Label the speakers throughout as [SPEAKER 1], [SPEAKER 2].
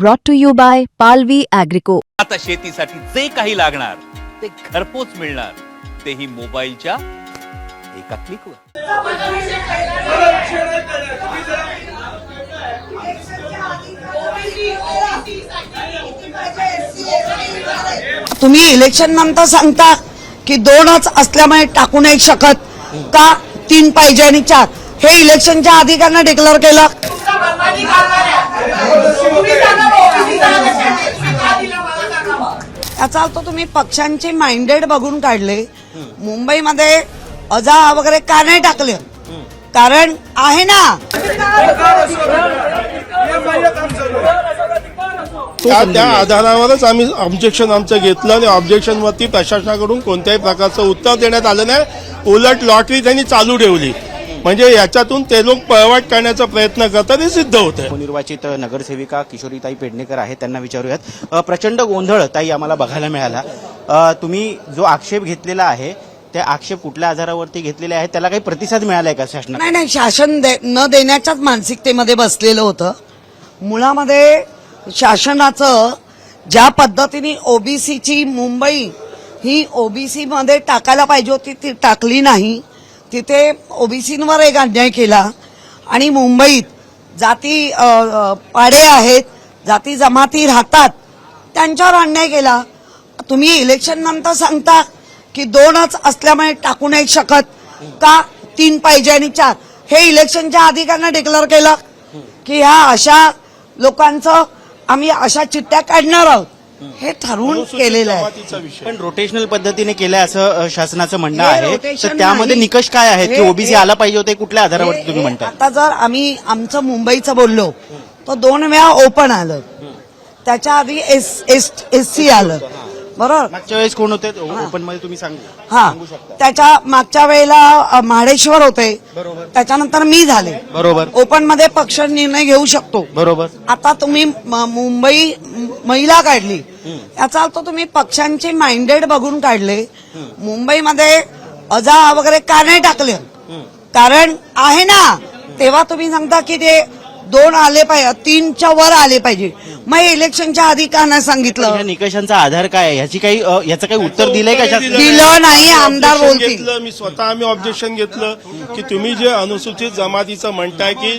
[SPEAKER 1] brought to you by Palvi Agrico.
[SPEAKER 2] आता शेतीसाठी जे काही लागणार ते घरपोच मिळणार. तेही मोबाईलच्या एका क्लिकवर
[SPEAKER 3] तुम्ही इलेक्शन नंतर सांगता की दोनच असल्यामुळे टाकू नाही शकत का? तीन पाहिजे आणि चार. हे इलेक्शनच्या अधिकाऱ्यांना डिक्लेअर केलं. याचा अर्थ तुम्ही पक्षांचे माइंडेड बघून काढले. मुंबईमध्ये अजा वगैरे का नाही टाकले? कारण आहे ना.
[SPEAKER 4] त्या आधारावरच आम्ही ऑब्जेक्शन आमचं घेतलं आणि ऑब्जेक्शनवरती प्रशासनाकडून कोणत्याही प्रकारचं उत्तर देण्यात आलं नाही. उलट लॉटरी त्यांनी चालू ठेवली. म्हणजे याच्यातून ते लोक पळवाट करण्याचा प्रयत्न करतात हे सिद्ध होत
[SPEAKER 5] नवनिर्वाचित नगरसेविका किशोरीताई पेडणेकर आहेत त्यांना विचारूयात. प्रचंड गोंधळ ताई आम्हाला बघायला मिळाला. तुम्ही जो आक्षेप घेतलेला आहे त्या आक्षेप कुठल्या आधारावरती घेतलेले आहेत? त्याला काही प्रतिसाद मिळालाय का शासना
[SPEAKER 3] नाही नाही शासन दे- न देण्याच्याच मानसिकतेमध्ये बसलेलं होतं. मुळामध्ये शासनाचं ज्या पद्धतीने ओबीसीची मुंबई ही ओबीसी मध्ये टाकायला पाहिजे होती ती टाकली नाही. तिथे ओबीसींवर एक अन्याय केला आणि मुंबईत जाती पाडे आहेत जाती जमाती राहतात त्यांच्यावर अन्याय केला. तुम्ही इलेक्शन नंतर सांगता की दोनच असल्यामुळे टाकू नाही शकत का? तीन पाहिजे आणि चार. हे इलेक्शनच्या अधिकाऱ्यांना डिक्लेअर केलं की ह्या अशा लोकांचं आम्ही अशा चिठ्ठ्या काढणार आहोत. हे ठरवून केलेलं आहे.
[SPEAKER 5] पण रोटेशनल पद्धतीने केलंय असं शासनाचं म्हणणं आहे. तर त्यामध्ये. निकष काय आहेत? की ओबीसी आला पाहिजे होते कुठल्या आधारावरती
[SPEAKER 3] हे-
[SPEAKER 5] तुम्ही म्हणताय?
[SPEAKER 3] आता जर आम्ही आमचं मुंबईचं बोललो तर दोन वेळा ओपन आलं. त्याच्या आधी एस एस एस सी आलं. बरोबर.
[SPEAKER 5] मागच्या वेळेस कोण होते? ओपनमध्ये तुम्ही सांगू.
[SPEAKER 3] हा.
[SPEAKER 5] सांगू शकता.
[SPEAKER 3] त्याच्या मागच्या वेळेला अ, महाडेश्वर होते. त्याच्यानंतर मी झाले.
[SPEAKER 5] बरोबर.
[SPEAKER 3] ओपनमध्ये पक्ष निर्णय घेऊ शकतो.
[SPEAKER 5] बरोबर.
[SPEAKER 3] आता तुम्ही म- मुंबई म- महिला काढली. याचा अर्थ तुम्ही पक्षांचे माइंडेड बघून काढले. मुंबईमध्ये अजा वगैरे का नाही टाकले? कारण आहे ना तेव्हा तुम्ही सांगता की ते दोन आले पाहिजे तीनच्या वर आले पाहिजे. मग इलेक्शनच्या आधी का नाही सांगितलं?
[SPEAKER 5] या निकषांचा आधार काय आहे? ह्याची काही अ, याचं काही उत्तर दिलंय का
[SPEAKER 3] दिलं नाही, आमदार
[SPEAKER 4] Objection
[SPEAKER 3] बोलतील.
[SPEAKER 4] घेतलं, मी स्वतः आम्ही ऑब्जेक्शन घेतलं की तुम्ही जे अनुसूचित जमातीचं म्हणताय की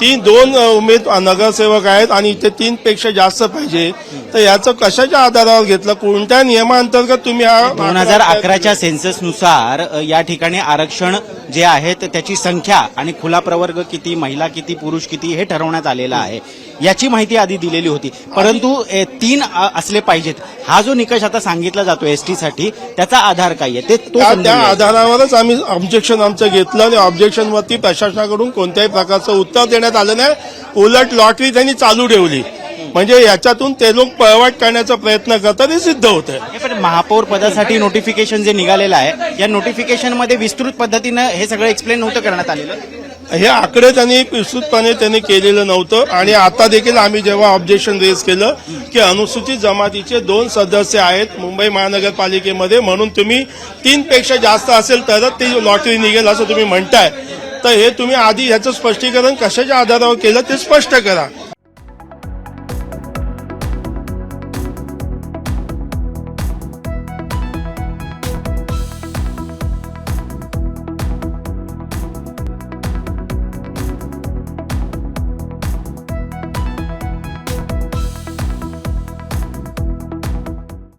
[SPEAKER 4] तीन दोन उमेद नगरसेवक आहेत आणि इथे तीन पेक्षा जास्त पाहिजे. तर याचं कशाच्या आधारावर घेतलं? कोणत्या नियमांतर्गत तुम्ही
[SPEAKER 5] दोन हजार अकराच्या सेन्ससनुसार अ, या ठिकाणी आरक्षण जे आहे त्याची संख्या आणि खुला प्रवर्ग किती महिला किती पुरुष किती हे ठरवण्यात आलेलं आहे. याची माहिती आधी दिलेली होती. परंतु तीन असले पाहिजेत. हा जो निकष आता सांगितला जातो एसटी साठी त्याचा आधार काय आहे? ते तो
[SPEAKER 4] त्या. आधारावरच आम्ही ऑब्जेक्शन आमचं घेतलं आणि ऑब्जेक्शनवरती प्रशासनाकडून कोणत्याही प्रकारचं उत्तर देण्यात आलं नाही. उलट लॉटरी त्यांनी चालू ठेवली. म्हणजे याच्यातून ते लोक पळवाट करण्याचा प्रयत्न करतात हे सिद्ध होत आहे
[SPEAKER 5] पण महापौर पदासाठी नोटिफिकेशन जे निघालेलं आहे या नोटिफिकेशनमध्ये विस्तृत पद्धतीनं हे सगळं एक्सप्लेन नव्हतं करण्यात आलेलं?
[SPEAKER 4] हे आकडे त्यांनी विस्तृतपणे त्यांनी केलेलं नव्हतं. आणि आता देखील आम्ही जेव्हा ऑब्जेक्शन रेज केलं की अनुसूचित जमातीचे दोन सदस्य आहेत मुंबई महानगरपालिकेमध्ये म्हणून तुम्ही तीन पेक्षा जास्त असेल तरच ती लॉटरी निघेल असं तुम्ही म्हणताय. तर हे तुम्ही आधी ह्याचं स्पष्टीकरण कशाच्या आधारावर केलं ते स्पष्ट करा.